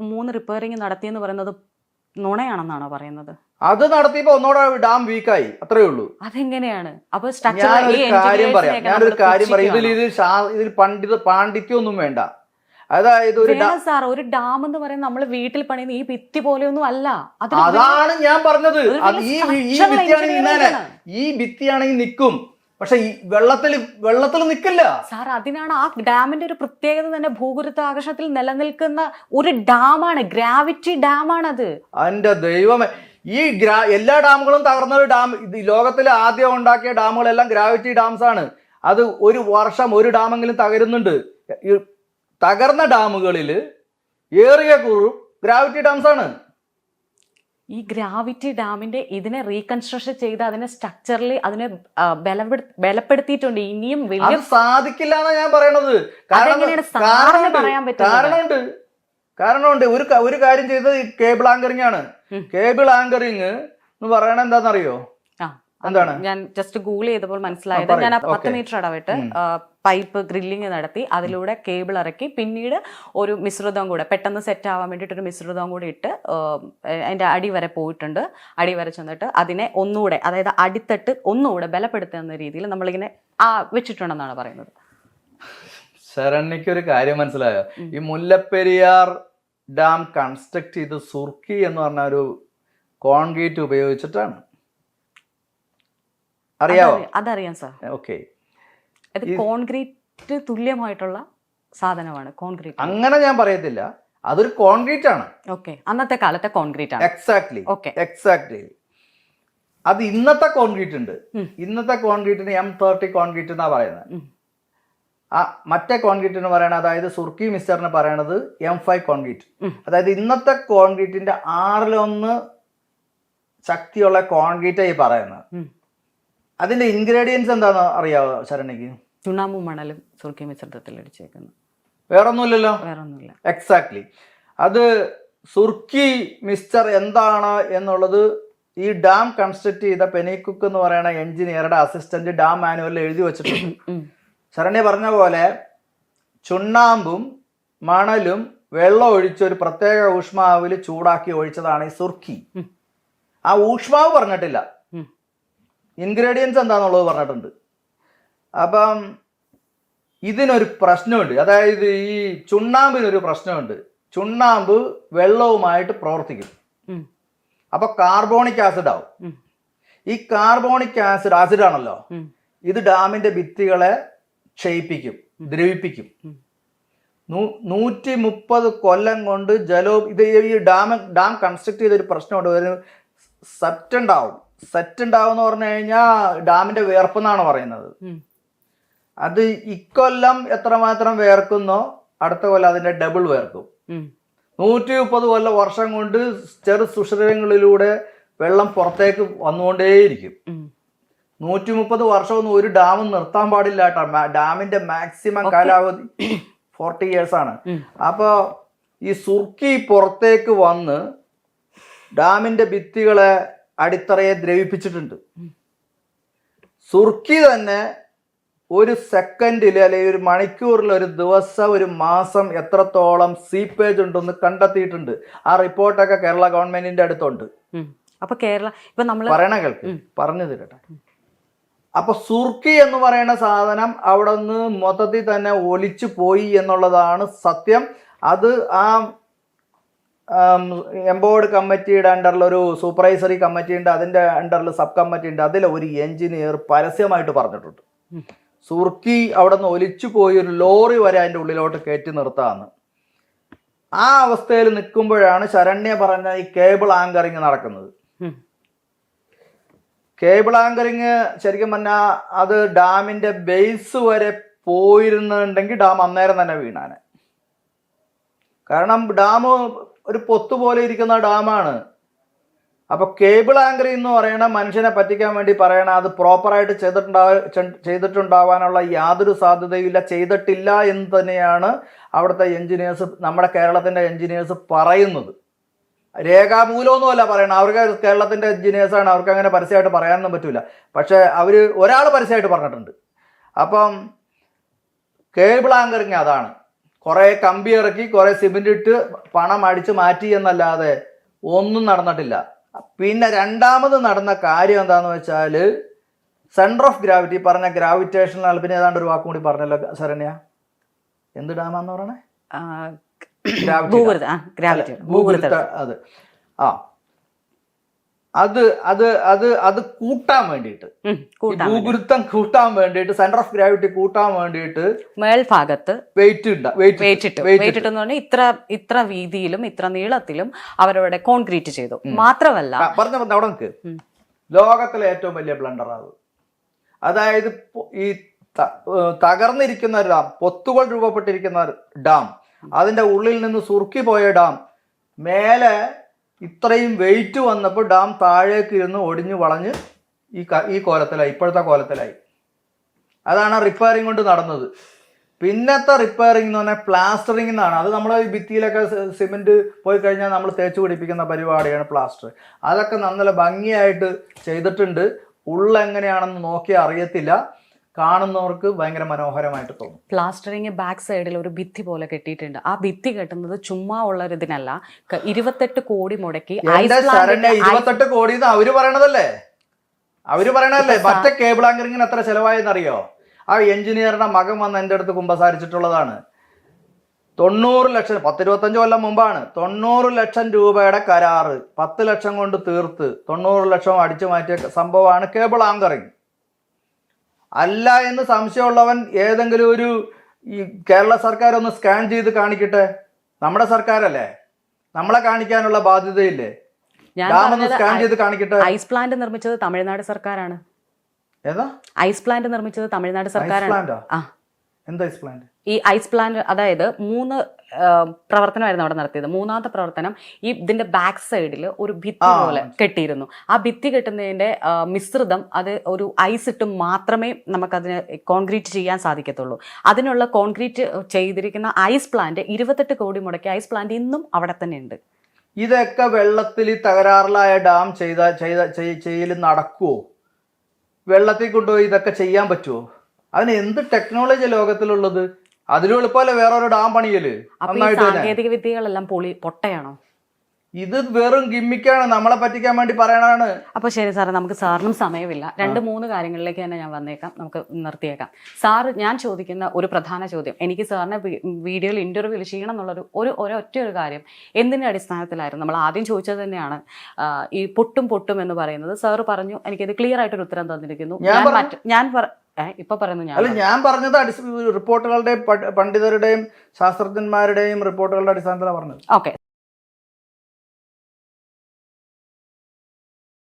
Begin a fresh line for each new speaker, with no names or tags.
മൂന്ന് റിപ്പയറിംഗ് നടത്തിയെന്ന് പറയുന്നത് നുണയാണെന്നാണോ പറയുന്നത്?
അത് നടത്തിയപ്പോ ഒന്നോടെ ഡാം വീക്കായി അത്രേ ഉള്ളൂ.
അതെങ്ങനെയാണ്? അപ്പൊ
ഞാനൊരു കാര്യം പറയാം. ഞാനൊരു കാര്യം പറയാം. ഇതിൽ ഇത് ശാ- ഇതിൽ പണ്ഡിത പാണ്ഡിത്യമൊന്നും വേണ്ട. അതായത് ഒരു ഡാം
സാർ. ഒരു ഡാം എന്ന് പറയുന്നത് നമ്മൾ വീട്ടിൽ പണിയുന്ന ഈ ഭിത്തി പോലെയൊന്നും അല്ല. അതിന്
അതാണ് ഞാൻ പറഞ്ഞത്.
ഒരു
അത് ഈ ഈ
structural
ഭിത്തിയാണെങ്കിൽ
engineering
നിന്നേനെ
ആണ്.
ഈ ഭിത്തിയാണെങ്കിൽ നിൽക്കും പക്ഷെ ഈ വെള്ളത്തിൽ വെള്ളത്തിൽ നിൽക്കില്ല
സാർ അതിനാണ് ആ ഡാമിന്റെ ഒരു പ്രത്യേകത തന്നെ ഭൂഗുരുത്വാകർഷണത്തിൽ നിലനിൽക്കുന്ന ഒരു ഡാമാണ് ഗ്രാവിറ്റി ഡാമാണത്.
അതിന്റെ ദൈവമേ ഈ ഗ്രാ എല്ലാ ഡാമുകളും തകർന്ന ഒരു ഡാം ഇത് ലോകത്തിലെ ആദ്യം ഉണ്ടാക്കിയ ഡാമുകളെല്ലാം ഗ്രാവിറ്റി ഡാംസ് ആണ് അത് ഒരു വർഷം ഒരു ഡാമെങ്കിലും തകരുന്നുണ്ട്. തകർന്ന ഡാമുകളിൽ ഏറിയ കുറു ഗ്രാവിറ്റി ഡാംസ് ആണ്
ഈ ഗ്രാവിറ്റി ഡാമിന്റെ ഇതിനെ റീകൺസ്ട്രക്ഷൻ ചെയ്ത് അതിനെ സ്ട്രക്ചറിൽ അതിനെ ബലപ്പെടു- ബലപ്പെടുത്തിയിട്ടുണ്ട്. ഇനിയും വലിയ
അത് സാധിക്കില്ല എന്നാ ഞാൻ പറയണത്. കാരണം
അതെങ്ങനെയാണ്? സാറിന്
കാരണമുണ്ട്.
പറയാൻ പറ്റുന്നത്?
കാരണമുണ്ട്. കാരണമുണ്ട്. ഒരു ക- ഒരു കാര്യം ചെയ്തത് കേബിൾ ആങ്കറിംഗ് ആണ്.
ഉം.
കേബിൾ ആങ്കറിംഗ് എന്ന് പറയണത് എന്താണെന്നറിയോ? എന്താണ്?
ഞാൻ ജസ്റ്റ് ഗൂഗിൾ ചെയ്തപ്പോൾ മനസ്സിലായത് ഞാൻ പത്ത്. മീറ്റർ ഇടവിട്ട് പൈപ്പ് ഗ്രില്ലിങ് നടത്തി അതിലൂടെ കേബിൾ ഇറക്കി പിന്നീട് ഒരു മിശ്രിതം കൂടെ പെട്ടെന്ന് സെറ്റ് ആവാൻ വേണ്ടിട്ട് ഒരു മിശ്രിതം കൂടി ഇട്ട് അതിന്റെ അടി വരെ പോയിട്ടുണ്ട്. അടി വരെ ചെന്നിട്ട് അതിനെ ഒന്നുകൂടെ അതായത് അടിത്തട്ട് ഒന്നുകൂടെ ബലപ്പെടുത്തുന്ന രീതിയിൽ നമ്മളിങ്ങനെ ആ വെച്ചിട്ടുണ്ടെന്നാണ് പറയുന്നത്.
ശരണ്യക്ക് ഒരു കാര്യം മനസ്സിലായോ? ഈ മുല്ലപ്പെരിയാർ ഡാം കൺസ്ട്രക്ട് ചെയ്ത് സുർക്കി എന്ന് പറഞ്ഞ ഒരു കോൺക്രീറ്റ് ഉപയോഗിച്ചിട്ടാണ്. അറിയാവോ?
അതറി- അതറിയാം സാർ.
ഓക്കെ.
കോൺക്രീറ്റ് തുല്യമായിട്ടുള്ള സാധനമാണ്. കോൺക്രീറ്റ്.
അങ്ങനെ ഞാൻ പറയത്തില്ല. അതൊരു കോൺക്രീറ്റ് ആണ്.
ഓക്കെ. അന്നത്തെ കാലത്തെ കോൺക്രീറ്റ് ആണ്.
Exactly
okay.
എക്സാക്ട്ലി അത് ഇന്നത്തെ കോൺക്രീറ്റ് ഉണ്ട്. ഇന്നത്തെ കോൺക്രീറ്റിന് എം തേർട്ടി കോൺക്രീറ്റ് എന്നാ പറയുന്നത്. ആ മറ്റേ കോൺക്രീറ്റിന് പറയണത് അതായത് സുർക്കി മിസ്റ്ററിന് പറയണത് എം ഫൈവ് കോൺക്രീറ്റ്. അതായത് ഇന്നത്തെ കോൺക്രീറ്റിന്റെ ആറിലൊന്ന് ശക്തിയുള്ള കോൺക്രീറ്റ് ഈ പറയുന്നത്. അതിന്റെ ഇൻഗ്രീഡിയൻസ് എന്താണെന്ന് അറിയാവോ ശരണ്യക്ക്?
ചുണ്ണാമ്പും മണലും സുർക്കി മിശ്രിതത്തിൽ അടിച്ചേക്കുന്നു.
വേറൊന്നുമില്ലല്ലോ?
വേറെ ഒന്നുമില്ല
എക്സാക്ട്ലി അത് സുർക്കി മിക്സ്ചർ എന്താണ് എന്നുള്ളത് ഈ ഡാം കൺസ്ട്രക്ട് ചെയ്ത പെനിക്കുക്ക് എന്ന് പറയുന്ന എഞ്ചിനീയറുടെ അസിസ്റ്റന്റ് ഡാം മാനുവലിൽ എഴുതി വെച്ചിട്ടുണ്ട്. ശരണ്യ പറഞ്ഞ പോലെ ചുണ്ണാമ്പും മണലും വെള്ളം ഒഴിച്ച് ഒരു പ്രത്യേക ഊഷ്മാവിൽ ചൂടാക്കി ഒഴിച്ചതാണ് ഈ സുർക്കി. ആ ഊഷ്മാവ് പറഞ്ഞിട്ടില്ല. ഇൻഗ്രീഡിയൻസ് എന്താണെന്നുള്ളത് പറഞ്ഞിട്ടുണ്ട്. അപ്പം ഇതിനൊരു പ്രശ്നമുണ്ട്. അതായത് ഈ ചുണ്ണാമ്പിനൊരു പ്രശ്നമുണ്ട്. ചുണ്ണാമ്പ് വെള്ളവുമായിട്ട് പ്രവർത്തിക്കും. അപ്പൊ കാർബോണിക് ആസിഡ് ആവും ഈ കാർബോണിക് ആസിഡ് ആസിഡ് ആണല്ലോ ഇത് ഡാമിന്റെ ഭിത്തികളെ ക്ഷയിപ്പിക്കും ദ്രവിപ്പിക്കും. നൂറ്റി മുപ്പത് കൊല്ലം കൊണ്ട് ജലോ ഇത് ഈ ഡാം ഡാം കൺസ്ട്രക്ട് ചെയ്ത ഒരു പ്രശ്നമുണ്ട്. ഒരു സെറ്റ് ഉണ്ടാവും സെറ്റ് ഉണ്ടാവും എന്ന് പറഞ്ഞു കഴിഞ്ഞാൽ ഡാമിന്റെ വേർപ്പ് എന്നാണ് പറയുന്നത്. അത് ഇക്കൊല്ലം എത്രമാത്രം വേർക്കുന്നോ അടുത്ത കൊല്ലം അതിന്റെ ഡബിൾ വേർക്കും. നൂറ്റി മുപ്പത് കൊല്ലം വർഷം കൊണ്ട് ചെറു സുഷിരങ്ങളിലൂടെ വെള്ളം പുറത്തേക്ക് വന്നുകൊണ്ടേയിരിക്കും. നൂറ്റി മുപ്പത് വർഷമൊന്നും ഒരു ഡാമും നിർത്താൻ പാടില്ല കേട്ടോ ഡാമിന്റെ മാക്സിമം കാലാവധി ഫോർട്ടി ഇയേഴ്സ് ആണ്. അപ്പോൾ ഈ സുർക്കി പുറത്തേക്ക് വന്ന് ഡാമിന്റെ ഭിത്തികളെ അടിത്തറയെ ദ്രവിപ്പിച്ചിട്ടുണ്ട്. സുർക്കി തന്നെ ഒരു സെക്കൻഡിൽ അല്ലെങ്കിൽ ഒരു മണിക്കൂറിൽ ഒരു ദിവസം ഒരു മാസം എത്രത്തോളം സീപ്പേജ് ഉണ്ടെന്ന് കണ്ടെത്തിയിട്ടുണ്ട്. ആ റിപ്പോർട്ടൊക്കെ കേരള ഗവൺമെന്റിന്റെ അടുത്തുണ്ട്.
അപ്പൊ കേരള ഇപ്പൊ നമ്മൾ
പറയണ കേൾക്ക്. പറഞ്ഞു തരട്ടെ. അപ്പൊ സുർക്കി എന്ന് പറയുന്ന സാധനം അവിടെ നിന്ന് മൊത്തത്തിൽ തന്നെ ഒലിച്ചു പോയി എന്നുള്ളതാണ് സത്യം. അത് ആ എംബോർഡ് കമ്മിറ്റിയുടെ അണ്ടറിൽ ഒരു സൂപ്പർവൈസറി കമ്മിറ്റി ഉണ്ട്. അതിന്റെ അണ്ടറിൽ സബ് കമ്മിറ്റി ഉണ്ട്. അതിൽ ഒരു എഞ്ചിനീയർ പരസ്യമായിട്ട് പറഞ്ഞിട്ടുണ്ട്. സുർക്കി അവിടെ നിന്ന് ഒലിച്ചു പോയി ഒരു ലോറി വരെ അതിന്റെ ഉള്ളിലോട്ട് കയറ്റി നിർത്താമെന്ന് ആ അവസ്ഥയിൽ നിൽക്കുമ്പോഴാണ് ശരണ്യ പറഞ്ഞ ഈ കേബിൾ ആങ്കറിങ് നടക്കുന്നത്. കേബിൾ ആങ്കറിങ് ശരിക്കും പറഞ്ഞാൽ അത് ഡാമിന്റെ ബേസ് വരെ പോയിരുന്നുണ്ടെങ്കിൽ ഡാം അന്നേരം തന്നെ വീണാന്. കാരണം ഡാം ഒരു പൊത്ത് പോലെ ഇരിക്കുന്ന ഡാമാണ്. അപ്പൊ കേബിൾ ആങ്കർ എന്ന് പറയണ മനുഷ്യനെ പറ്റിക്കാൻ വേണ്ടി പറയണ അത് പ്രോപ്പറായിട്ട് ചെയ്തിട്ടുണ്ടാ ചെയ്തിട്ടുണ്ടാവാനുള്ള യാതൊരു സാധ്യതയില്ല ചെയ്തിട്ടില്ല എന്ന് തന്നെയാണ് അവിടുത്തെ എഞ്ചിനീയേഴ്സ് നമ്മുടെ കേരളത്തിന്റെ എഞ്ചിനീയേഴ്സ് പറയുന്നത്. രേഖാമൂലമൊന്നുമല്ല പറയണം അവർക്ക് കേരളത്തിന്റെ എഞ്ചിനീയേഴ്സാണ് അവർക്ക് അങ്ങനെ പരസ്യമായിട്ട് പറയാനൊന്നും പറ്റില്ല പക്ഷേ അവർ ഒരാൾ പരസ്യമായിട്ട് പറഞ്ഞിട്ടുണ്ട്. അപ്പം കേബിൾ ആങ്കറിങ് അതാണ്. കുറെ കമ്പി ഇറക്കി കുറെ സിമെന്റ് ഇട്ട് പണം അടിച്ച് മാറ്റി എന്നല്ലാതെ ഒന്നും നടന്നിട്ടില്ല. പിന്നെ രണ്ടാമത് നടന്ന കാര്യം എന്താന്ന് വെച്ചാൽ സെന്റർ ഓഫ് ഗ്രാവിറ്റി പറഞ്ഞ ഗ്രാവിറ്റേഷണൽ പിന്നെ ഏതാണ്ട് ഒരു വാക്കും കൂടി പറഞ്ഞല്ലോ ശരണ്യ? എന്ത് ഡാമാന്ന് പറയണേ?
ഗ്രാവിറ്റി
അത്. ആ അത് അത് അത് അത് കൂട്ടാൻ വേണ്ടിയിട്ട്. ഭൂഗുരുത്വം
കൂട്ടാൻ
വേണ്ടിയിട്ട് സെന്റർ ഓഫ് ഗ്രാവിറ്റി കൂട്ടാൻ വേണ്ടിയിട്ട്
മേൽഭാഗത്ത്
വെയിറ്റ് വെയിറ്റ്
വെയിറ്റ് ഇട്ടെന്ന് പറഞ്ഞാൽ ഇത്ര ഇത്ര വീതിയിലും ഇത്ര നീളത്തിലും അവരവിടെ കോൺക്രീറ്റ് ചെയ്തു. മാത്രമല്ല
പറഞ്ഞ പറഞ്ഞ അവിടെ നിൽക്ക് ലോകത്തിലെ ഏറ്റവും വലിയ ബ്ലണ്ടർ അത് അതായത് ഈ തകർന്നിരിക്കുന്ന ഒരു ഡാം പൊത്തുകൾ രൂപപ്പെട്ടിരിക്കുന്ന ഡാം അതിന്റെ ഉള്ളിൽ നിന്ന് സുറുക്കി പോയ ഡാം മേലെ ഇത്രയും വെയിറ്റ് വന്നപ്പോൾ ഡാം താഴേക്ക് ഇരുന്ന് ഒടിഞ്ഞ് വളഞ്ഞ് ഈ ഈ കോലത്തിലായി ഇപ്പോഴത്തെ കോലത്തിലായി. അതാണ് റിപ്പയറിംഗ് കൊണ്ട് നടന്നത്. പിന്നത്തെ റിപ്പയറിംഗ് എന്ന് പറഞ്ഞാൽ പ്ലാസ്റ്ററിംഗ് എന്നാണ് അത് നമ്മൾ ഈ ഭിത്തിയിലൊക്കെ സിമെന്റ് പോയി കഴിഞ്ഞാൽ നമ്മൾ തേച്ച് പിടിപ്പിക്കുന്ന പരിപാടിയാണ് പ്ലാസ്റ്റർ അതൊക്കെ നല്ല ഭംഗിയായിട്ട് ചെയ്തിട്ടുണ്ട്. ഉള്ളെങ്ങനെയാണെന്ന് നോക്കിയാൽ അറിയത്തില്ല. കാണുന്നവർക്ക് ഭയങ്കര മനോഹരമായിട്ട് തോന്നും.
പ്ലാസ്റ്ററിങ് ബാക്ക് സൈഡിൽ ഒരു ഭിത്തി പോലെ കെട്ടിയിട്ടുണ്ട്. ആ ഭിത്തി കെട്ടുന്നത് ചുമ്മാ ഉള്ള ഒരു ഇതിനല്ല ഇരുപത്തെട്ട് കോടി മുടക്കി
ഇരുപത്തെട്ട് കോടി അവർ പറയണതല്ലേ? അവർ പറയണതല്ലേ? മറ്റേ കേബിൾ ആങ്കറിങ്ങിന് എത്ര ചെലവായെന്നറിയോ? ആ എഞ്ചിനീയറുടെ മകൻ വന്ന് എന്റെ അടുത്ത് കുമ്പസാരിച്ചിട്ടുള്ളതാണ്. തൊണ്ണൂറ് ലക്ഷം പത്തിരുപത്തഞ്ച് കൊല്ലം മുമ്പാണ്. തൊണ്ണൂറ് ലക്ഷം രൂപയുടെ കരാറ് പത്ത് ലക്ഷം കൊണ്ട് തീർത്ത് തൊണ്ണൂറ് ലക്ഷം അടിച്ചു മാറ്റിയ സംഭവമാണ് കേബിൾ ആങ്കറിങ് അല്ല എന്ന് സംശയമുള്ളവൻ ഏതെങ്കിലും ഒരു ഈ കേരള സർക്കാർ ഒന്ന് സ്കാൻ ചെയ്ത് കാണിക്കട്ടെ? നമ്മുടെ സർക്കാരല്ലേ? നമ്മളെ കാണിക്കാനുള്ള ബാധ്യതയില്ലേ? സ്കാൻ ചെയ്ത് കാണിക്കട്ടെ?
ഐസ് പ്ലാന്റ് നിർമ്മിച്ചത് തമിഴ്നാട് സർക്കാരാണ്.
ഏതാ?
ഐസ് പ്ലാന്റ് നിർമ്മിച്ചത് തമിഴ്നാട് സർക്കാരാണ്.
എന്താ ഐസ് പ്ലാന്റ്?
ഈ ഐസ് പ്ലാന്റ് അതായത് മൂന്ന് പ്രവർത്തനമായിരുന്നു അവിടെ നടത്തിയത്. മൂന്നാമത്തെ പ്രവർത്തനം ഈ ഇതിന്റെ ബാക്ക് സൈഡിൽ ഒരു ഭിത്തി പോലെ കെട്ടിയിരുന്നു. ആ ഭിത്തി കെട്ടുന്നതിന്റെ മിശ്രിതം അത് ഒരു ഐസ് ഇട്ട് മാത്രമേ നമുക്കതിന് കോൺക്രീറ്റ് ചെയ്യാൻ സാധിക്കത്തുള്ളൂ. അതിനുള്ള കോൺക്രീറ്റ് ചെയ്തിരിക്കുന്ന ഐസ് പ്ലാന്റ് ഇരുപത്തെട്ട് കോടി മുടക്കിയ ഐസ് പ്ലാന്റ് ഇന്നും അവിടെ തന്നെ ഉണ്ട്.
ഇതൊക്കെ വെള്ളത്തിൽ തകരാറിലായ ഡാം ചെയ്ത ചെയ്ത ചെയ്- ചെയ്യൽ നടക്കുവോ? വെള്ളത്തിൽ കൊണ്ടുപോയി ഇതൊക്കെ ചെയ്യാൻ പറ്റുമോ അതിന് എന്ത് ടെക്നോളജി ലോകത്തിലുള്ളത്? അതിലും എളുപ്പമല്ലേ വേറൊരു ഡാം
പണിയൽ.
നന്നായിട്ട് തന്നെ.
സാങ്കേതിക വിദ്യകളെല്ലാം പൊളി പൊട്ടയാണോ?
ഇത് വെറും ഗിമ്മിക്കാണ്. നമ്മളെ പറ്റിക്കാൻ വേണ്ടി പറയണതാണ്.
അപ്പോൾ ശരി സാറേ നമുക്ക് സാറിനും സമയമില്ല. രണ്ട് മൂന്ന് കാര്യങ്ങളിലേക്ക് തന്നെ ഞാൻ വന്നേക്കാം. നമുക്ക് നിർത്തിയേക്കാം. സാറ് ഞാൻ ചോദിക്കുന്ന ഒരു പ്രധാന ചോദ്യം. എനിക്ക് സാറിനെ വി- വീഡിയോയിൽ ഇന്റർവ്യൂവിൽ ചെയ്യണം എന്നുള്ളൊരു ഒരു ഒരൊറ്റ ഒരു കാര്യം. എന്തിന്റെ അടിസ്ഥാനത്തിലായിരുന്നു? നമ്മൾ ആദ്യം ചോദിച്ചത് തന്നെയാണ് ആ, ഈ പൊട്ടും പൊട്ടും എന്ന് പറയുന്നത്. സാറ് പറഞ്ഞു എനിക്കത് ക്ലിയർ ആയിട്ടൊരു ഉത്തരം തന്നിരിക്കുന്നു.
ഞാൻ
ഞാൻ
പറഞ്ഞു.
മറ്റ് ഞാൻ പറ ഇപ്പൊ
അല്ല ഞാൻ പറഞ്ഞത് അടിസ്ഥാന റിപ്പോർട്ടുകളുടെയും പണ്ഡിതരുടെയും ശാസ്ത്രജ്ഞന്മാരുടെയും റിപ്പോർട്ടുകളുടെ അടിസ്ഥാനത്തിലാണ് പറഞ്ഞത്.
ഓക്കെ.